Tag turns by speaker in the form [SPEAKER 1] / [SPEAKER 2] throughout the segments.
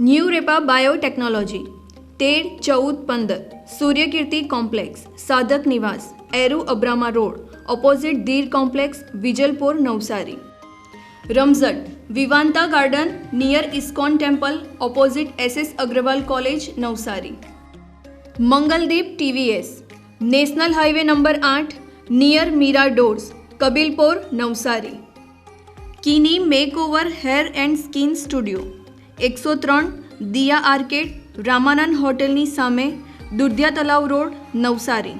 [SPEAKER 1] New Repa biotechnology, તેર, ચૌદ, પંદર, Suryakirti complex, Sadhak Nivas, Eru Abrama road, opposite Dhir complex, Vijalpor, Navsari. Ramzat, Vivanta garden, near ISKCON temple, opposite SS Agarwal college, Navsari. Mangaldeep TVS, national highway number આઠ, near Meera doors, Kabilpor, Navsari. કિની makeover hair and skin studio. એકસો ત્રણ, Diya arcade, Ramanand હોટેલની સામે Dudhiya Talav road, Navsari.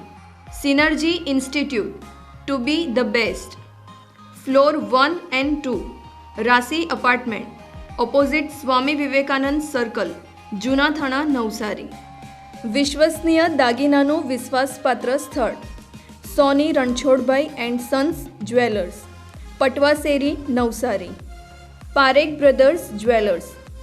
[SPEAKER 1] Synergy institute, to be the best. Floor one and two Rasi apartment, opposite Swami Vivekanand circle, Juna Thana, Navsari. વિશ્વસનીય દાગીનાનું વિશ્વાસપાત્ર સ્થળ, Soni Ranchhodbhai and sons jewellers, Patvaseri, Navsari. Parekh brothers jewellers.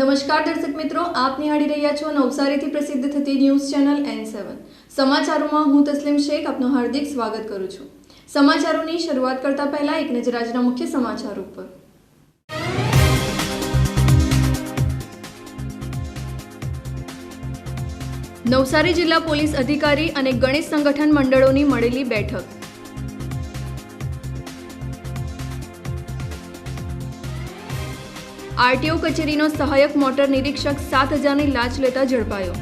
[SPEAKER 1] નમસ્કાર દર્શક મિત્રો, આપ નિહાળી રહ્યા છો નવસારીથી પ્રસિદ્ધ થતી ન્યૂઝ ચેનલ એન સેવન સમાચારોમાં હું તસ્લીમ શેખ આપનું હાર્દિક સ્વાગત કરું છું. સમાચારોની શરૂઆત કરતા પહેલા એક નજર આજના મુખ્ય સમાચાર ઉપર. નવસારી જિલ્લા પોલીસ અધિકારી અને ગણેશ સંગઠન મંડળોની મળેલી બેઠક. આરટીઓ કચેરીનો સહાયક મોટર નિરીક્ષક સાત હજારની લાંચ લેતા ઝડપાયો.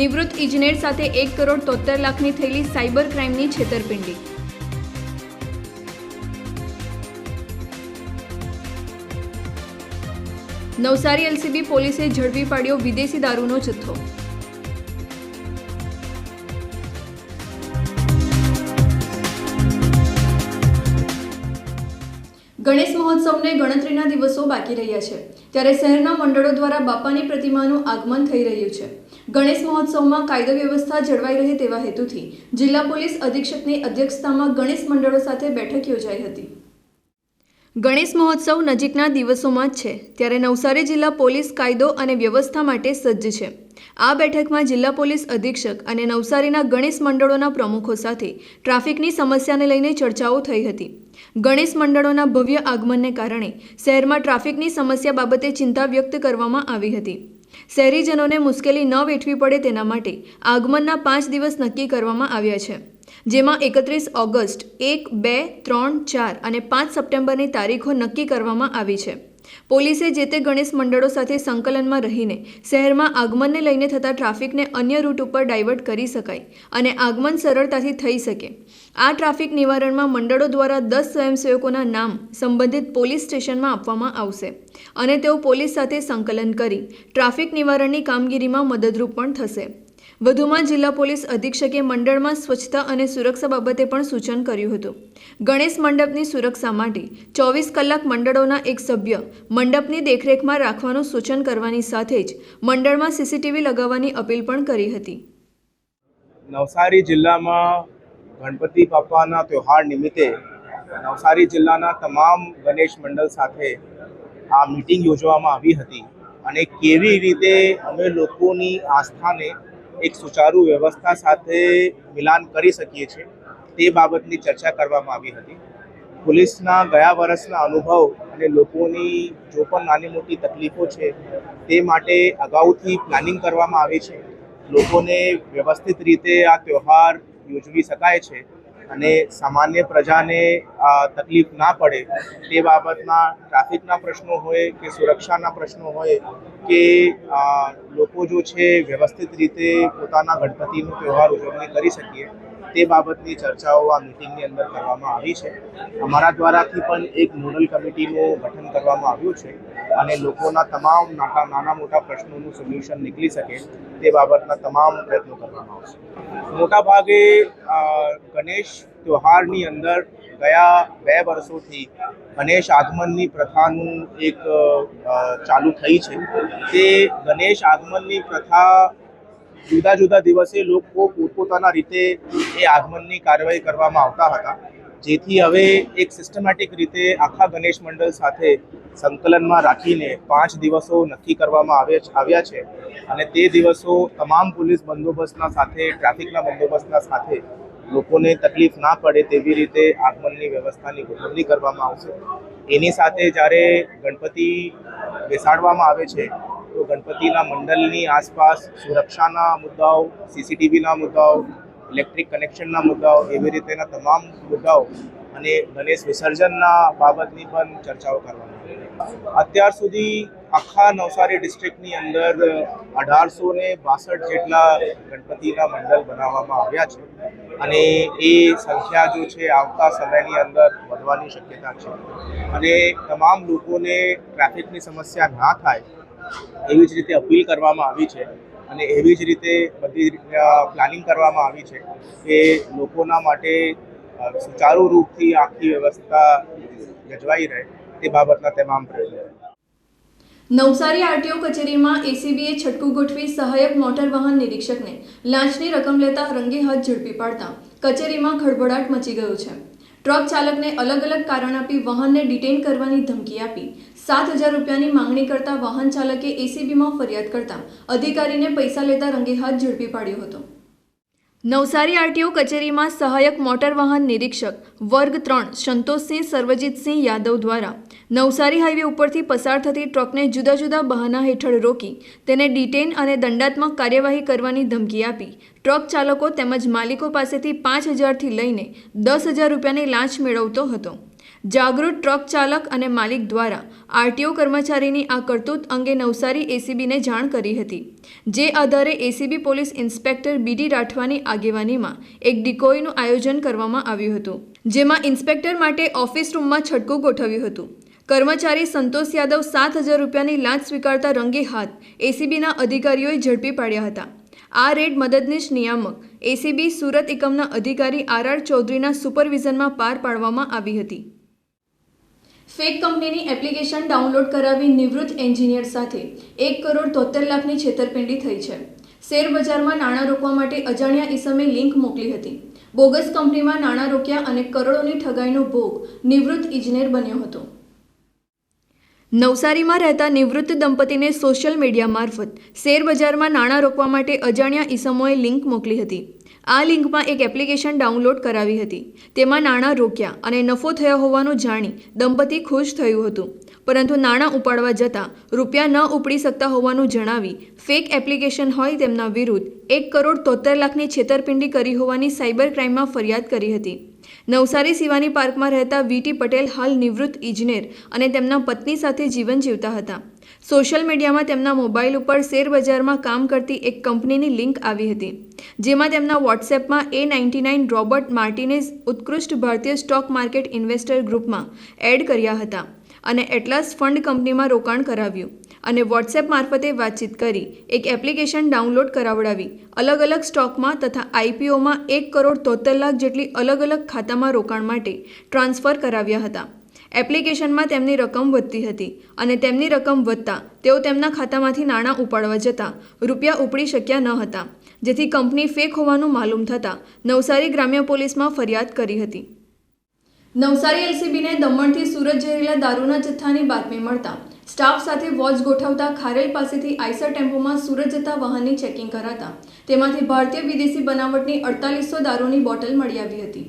[SPEAKER 1] નિવૃત્ત ઇજનેર સાથે એક કરોડ તોતેર લાખની થયેલી સાયબર ક્રાઇમની છેતરપિંડી. નવસારી એલસીબી પોલીસે ઝડપી પાડ્યો વિદેશી દારૂનો જથ્થો. ગણેશ મહોત્સવને ગણતરીના દિવસો બાકી રહ્યા છે. ત્યારે શહેરના મંડળો દ્વારા બાપાની પ્રતિમાનું આગમન થઈ રહ્યું છે. ગણેશ મહોત્સવમાં કાયદો વ્યવસ્થા જળવાઈ રહે તેવા હેતુથી જિલ્લા પોલીસ અધિક્ષકની અધ્યક્ષતામાં ગણેશ મંડળો સાથે બેઠક યોજાઈ હતી. ગણેશ મહોત્સવ નજીકના દિવસોમાં જ છે. ત્યારે નવસારી જિલ્લા પોલીસ કાયદો અને વ્યવસ્થા માટે સજ્જ છે. આ બેઠકમાં જિલ્લા પોલીસ અધિક્ષક અને નવસારીના ગણેશ મંડળોના પ્રમુખો સાથે ટ્રાફિકની સમસ્યાને લઈને ચર્ચાઓ થઈ હતી. ગણેશ મંડળોના ભવ્ય આગમનને કારણે શહેરમાં ટ્રાફિકની સમસ્યા બાબતે ચિંતા વ્યક્ત કરવામાં આવી હતી. શહેરીજનોને મુશ્કેલી ન વેઠવી પડે તેના માટે આગમનના પાંચ દિવસ નક્કી કરવામાં આવ્યા છે. જેમાં એકત્રીસ ઓગસ્ટ, એક, બે, ત્રણ, ચાર અને પાંચ સપ્ટેમ્બરની તારીખો નક્કી કરવામાં આવી છે. પોલીસે જે તે ગણેશ મંડળો સાથે સંકલનમાં રહીને શહેરમાં આગમનને લઈને થતા ટ્રાફિકને અન્ય રૂટ ઉપર ડાયવર્ટ કરી શકાય અને આગમન સરળતાથી થઈ શકે. આ ટ્રાફિક નિવારણમાં મંડળો દ્વારા દસ સ્વયંસેવકોના નામ સંબંધિત પોલીસ સ્ટેશનમાં આપવામાં આવશે અને તેઓ પોલીસ સાથે સંકલન કરી ટ્રાફિક નિવારણની કામગીરીમાં મદદરૂપ પણ થશે. વધુમાં જિલ્લા પોલીસ અધિક્ષકે મંડળમાં સ્વચ્છતા અને સુરક્ષા બાબતે પણ સૂચન કર્યું હતું. ગણેશ મંડપની સુરક્ષા માટે ચોવીસ કલાક મંડળોના એક સભ્ય મંડપની દેખરેખમાં રાખવાનું સૂચન કરવાની સાથે જ મંડળમાં સીસીટીવી લગાવવાની અપીલ પણ કરી હતી.
[SPEAKER 2] નવસારી જિલ્લામાં ગણપતિ બાપાના તહેવાર નિમિત્તે નવસારી જિલ્લાના તમામ ગણેશ મંડળ સાથે આ મિટિંગ યોજવામાં આવી હતી અને કેવી રીતે અમે લોકોની આસ્થાને એક સુચારુ વ્યવસ્થા સાથે મિલાન કરી શકીએ છીએ. તે બાબતની ચર્ચા કરવામાં આવી હતી. પોલીસના ગયા વર્ષના અનુભવ અને લોકોની જો પણ નાની મોટી તકલીફો છે, તે માટે અગાઉથી પ્લાનિંગ કરવામાં આવે છે. લોકોને વ્યવસ્થિત રીતે આ તહેવાર યોજવી શકાય છે. અને સામાન્ય પ્રજાને તકલીફ ના પડે તે બાબતના ટ્રાફિકના પ્રશ્નો હોય કે સુરક્ષાના પ્રશ્નો હોય કે લોકો જો છે વ્યવસ્થિત રીતે પોતાના ગણપતિનો તહેવાર ઉજવણી કરી શકીએ, તે બાબતની ચર્ચાઓ આ મિટિંગની અંદર કરવામાં આવી છે. અમારા દ્વારાથી પણ એક નોડલ કમિટીનું ગઠન કરવામાં આવ્યું છે. અને લોકોના તમામ નાના મોટા પ્રશ્નોનું સોલ્યુશન નીકળી શકે તે બાબતના તમામ પ્રયત્નો કરવામાં આવશે. મોટા ભાગે ગણેશ તહેવારની અંદર ગયા બે વર્ષોથી ગણેશ આગમનની પ્રથાનું એક ચાલુ થઈ છે. તે ગણેશ આગમનની પ્રથા જુદા જુદા દિવસે લોકો પોતપોતાના રીતે એ આગમનની કાર્યવાહી કરવામાં આવતા હતા. જેથી હવે એક સિસ્ટમેટિક રીતે આખા ગણેશ મંડળ સાથે સંકલનમાં રાખીને પાંચ દિવસો નક્કી કરવામાં આવે આવ્યા છે. અને તે દિવસો તમામ પોલીસ બંદોબસ્તના સાથે, ટ્રાફિકના બંદોબસ્તના સાથે લોકોને તકલીફ ના પડે તેવી રીતે આગમનની વ્યવસ્થાની ગોઠવણી કરવામાં આવશે. એની સાથે જ્યારે ગણપતિ બેસાડવામાં આવે છે, તો ગણપતિના મંડળની આસપાસ સુરક્ષાના મુદ્દાઓ, સીસીટીવીના મુદ્દાઓ, ઇલેક્ટ્રિક કનેક્શનના મુદ્દાઓ એવી રીતેના તમામ મુદ્દાઓ અને ગણેશ વિસર્જનના બાબતની પણ ચર્ચાઓ કરવામાં અત્યાર સુધી આખા નવસારી ડિસ્ટ્રિક્ટની અંદર અઢારસો ને બાસઠ જેટલા ગણપતિના મંડળ બનાવવામાં આવ્યા છે. અને એ સંખ્યા જો છે આવતા સમયની અંદર વધવાની શક્યતા છે. અને તમામ લોકોને ટ્રાફિકની સમસ્યા ના થાય એવી જ રીતે અપીલ કરવામાં આવી છે. અને એવી જ રીતે બધી પ્લાનિંગ કરવામાં આવી છે કે લોકોના માટે સુચારુ રૂપથી આખી વ્યવસ્થા યોજવાઈ રહે. તે બાબતના તમામ પ્રયત્નો
[SPEAKER 1] નવસારી આરટીઓ કચેરીમાં એસીબીએ છટકું ગોઠવી સહાયક મોટર વાહન નિરીક્ષકને લાંચની રકમ લેતા રંગે હાથ ઝડપી પાડતા કચેરીમાં ખળભળાટ મચી ગયો છે. ટ્રક ચાલકને અલગ અલગ કારણ આપી વાહનને ડિટેન કરવાની ધમકી આપી. સાત હજાર રૂપિયાની માંગણી કરતા વાહન ચાલકે એસીબીમાં ફરિયાદ કરતા અધિકારીને પૈસા લેતા રંગે હાથ ઝડપી પાડ્યો હતો. નવસારી આરટીઓ કચેરીમાં સહાયક મોટર વાહન નિરીક્ષક વર્ગ ત્રણ સંતોષસિંહ સર્વજીતસિંહ યાદવ દ્વારા નવસારી હાઈવે ઉપરથી પસાર થતી ટ્રકને જુદા જુદા બહાના હેઠળ રોકી તેને ડિટેન અને દંડાત્મક કાર્યવાહી કરવાની ધમકી આપી. ટ્રક ચાલકો તેમજ માલિકો પાસેથી પાંચ હજારથી લઈને દસ હજાર રૂપિયાની લાંચ મેળવતો હતો. જાગૃત ટ્રક ચાલક અને માલિક દ્વારા આરટીઓ કર્મચારીની આ કરતૂત અંગે નવસારી એસીબીને જાણ કરી હતી, જે આધારે એસીબી પોલીસ ઇન્સ્પેક્ટર બીડી રાઠવાની આગેવાનીમાં એક ડિકોઈનું આયોજન કરવામાં આવ્યું હતું, જેમાં ઇન્સ્પેક્ટર માટે ઓફિસ રૂમમાં છટકું ગોઠવ્યું હતું. કર્મચારી સંતોષ યાદવ સાત હજાર રૂપિયાની લાંચ સ્વીકારતા રંગે હાથ. એસીબીના અધિકારીઓએ ઝડપી પાડ્યા હતા. આ રેડ મદદનીશ નિયામક, એસીબી સુરત એકમના અધિકારી આર આર ચૌધરીના સુપરવિઝનમાં પાર પાડવામાં આવી હતી. ફેક કંપનીની એપ્લિકેશન ડાઉનલોડ કરાવી નિવૃત્ત એન્જિનિયર સાથે એક કરોડ તોતેર લાખની છેતરપિંડી થઈ છે. શેરબજારમાં નાણાં રોકવા માટે અજાણ્યા ઈસમે લિંક મોકલી હતી. બોગસ કંપનીમાં નાણાં રોક્યા અને કરોડોની ઠગાઈનો ભોગ નિવૃત્ત ઇજનેર બન્યો હતો. નવસારીમાં રહેતા નિવૃત્ત દંપતીને સોશિયલ મીડિયા મારફત શેરબજારમાં નાણાં રોકવા માટે અજાણ્યા ઈસમોએ લિંક મોકલી હતી. આ લિંકમાં એક એપ્લિકેશન ડાઉનલોડ કરાવી હતી. તેમાં નાણાં રોક્યા અને નફો થયો હોવાનું જાણી દંપતી ખુશ થયું હતું. પરંતુ નાણાં ઉપાડવા જતાં રૂપિયા ન ઉપડી શકતા હોવાનું જણાવી ફેક એપ્લિકેશન હોય તેમના વિરુદ્ધ એક કરોડ તોતેર લાખની છેતરપિંડી કરી હોવાની સાયબર ક્રાઇમમાં ફરિયાદ કરી હતી. નવસારી શિવાની પાર્કમાં રહેતા વીટી પટેલ હાલ નિવૃત્ત ઇજનેર અને તેમના પત્ની સાથે જીવન જીવતા હતા. સોશિયલ મીડિયામાં તેમના મોબાઈલ ઉપર શેરબજારમાં કામ કરતી એક કંપનીની લિંક આવી હતી, જેમાં તેમના વોટ્સએપમાં A ninety nine Robert Martinez ઉત્કૃષ્ટ ભારતીય સ્ટોક માર્કેટ ઇન્વેસ્ટર ગ્રુપમાં એડ કર્યા હતા અને એટલાસ ફંડ કંપનીમાં રોકાણ કરાવ્યું. અને વોટ્સએપ મારફતે વાતચીત કરી, એક એપ્લિકેશન ડાઉનલોડ કરાવડાવી અલગ અલગ સ્ટોકમાં તથા આઈપીઓમાં એક કરોડ તોતેર લાખ જેટલી અલગ અલગ ખાતામાં રોકાણ માટે ટ્રાન્સફર કરાવ્યા હતા. એપ્લિકેશનમાં તેમની રકમ વધતી હતી અને તેમની રકમ વધતા તેઓ તેમના ખાતામાંથી નાણાં ઉપાડવા જતાં રૂપિયા ઉપડી શક્યા ન હતા, જેથી કંપની ફેક હોવાનું માલુમ થતાં નવસારી ગ્રામ્ય પોલીસમાં ફરિયાદ કરી હતી. નવસારી એલસીબીને દમણથી સુરત જઈ રહેલા દારૂના જથ્થાની બાતમી મળતા સ્ટાફ સાથે વોચ ગોઠવતા ખારેલ પાસેથી આઈસર ટેમ્પોમાં સુરત જતા વાહનની ચેકિંગ કરાતા. તેમાંથી ભારતીય વિદેશી બનાવટની અડતાલીસો દારૂની બોટલ મળી આવી હતી.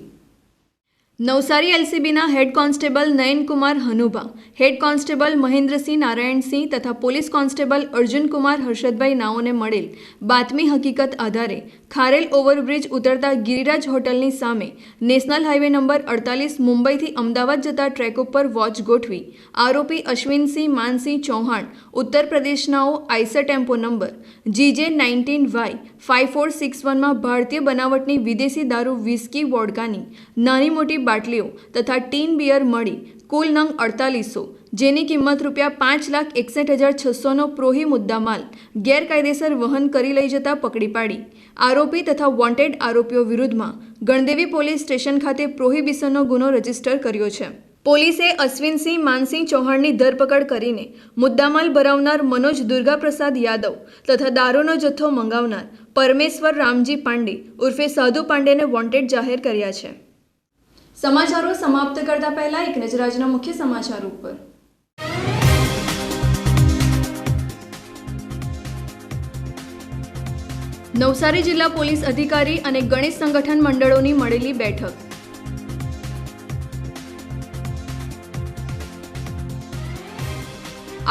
[SPEAKER 1] Navsari એલસીબીના head constable Nayankumar Hanubha, head constable Mahendrasinh Narayansinh તથા પોલીસ કોન્સ્ટેબલ અર્જુનકુમાર હર્ષદભાઈ નાઓને મળેલ બાતમી હકીકત આધારે ખારેલ ઓવરબ્રિજ ઉતરતા ગિરિરાજ હોટલની સામે નેશનલ હાઈવે નંબર અડતાલીસ મુંબઈથી અમદાવાદ જતા ટ્રેક ઉપર વોચ ગોઠવી આરોપી અશ્વિનસિંહ માનસિંહ ચૌહાણ, ઉત્તર પ્રદેશનાઓ Eicher tempo number, GJ nineteen Y five four six વનમાં ભારતીય બનાવટની વિદેશી દારૂ વિસ્કી વોડકાની નાની મોટી બાટલીઓ તથા ટીન બિયર મળી કુલ નંગ અડતાલીસો, જેની કિંમત રૂપિયા પાંચ લાખ એકસઠ હજાર છસોનો પ્રોહી મુદ્દામાલ ગેરકાયદેસર વહન કરી લઈ જતા પકડી પાડી. આરોપી તથા વોન્ટેડ આરોપીઓ વિરુદ્ધમાં ગણદેવી પોલીસ સ્ટેશન ખાતે પ્રોહિબિશનનો ગુનો રજિસ્ટર કર્યો છે. પોલીસે અશ્વિનસિંહ માનસિંહ ચૌહાણની ધરપકડ કરીને મુદ્દામાલ ભરાવનાર મનોજ દુર્ગાપ્રસાદ યાદવ તથા દારૂનો જથ્થો મંગાવનાર પરમેશ્વર રામજી પાંડે ઉર્ફે સાધુ પાંડેને વોન્ટેડ જાહેર કર્યા છે. સમાચારો સમાપ્ત કરતા પહેલા એક નજર આજના મુખ્ય સમાચારો ઉપર. નવસારી જિલ્લા પોલીસ અધિકારી અને ગણેશ સંગઠન મંડળોની મળેલી બેઠક.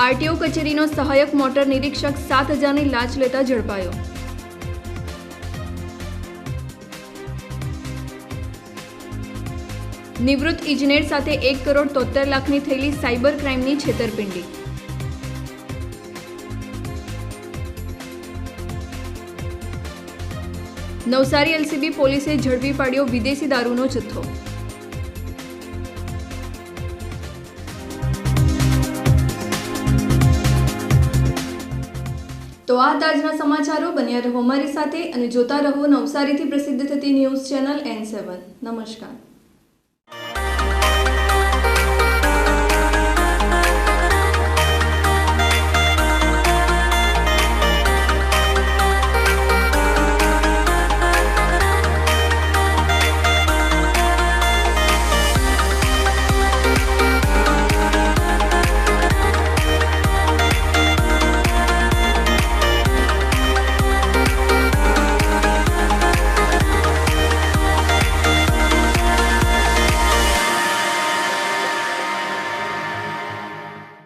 [SPEAKER 1] આરટીઓ કચેરીનો સહાયક મોટર નિરીક્ષક સાત હજારની લાંચ લેતા ઝડપાયો. નિવૃત્ત ઇજનેર સાથે એક કરોડ તોતેર લાખની થયેલી સાયબર ક્રાઇમની છેતરપિંડી. નવસારી એલસીબી પોલીસે ઝડપી પાડ્યો વિદેશી દારૂનો જથ્થો. તો આ તાજના સમાચારો બન્યા રહો અમારી સાથે અને જોતા રહો નવસારીથી પ્રસિદ્ધ થતી ન્યૂઝ ચેનલ એન સેવન. નમસ્કાર.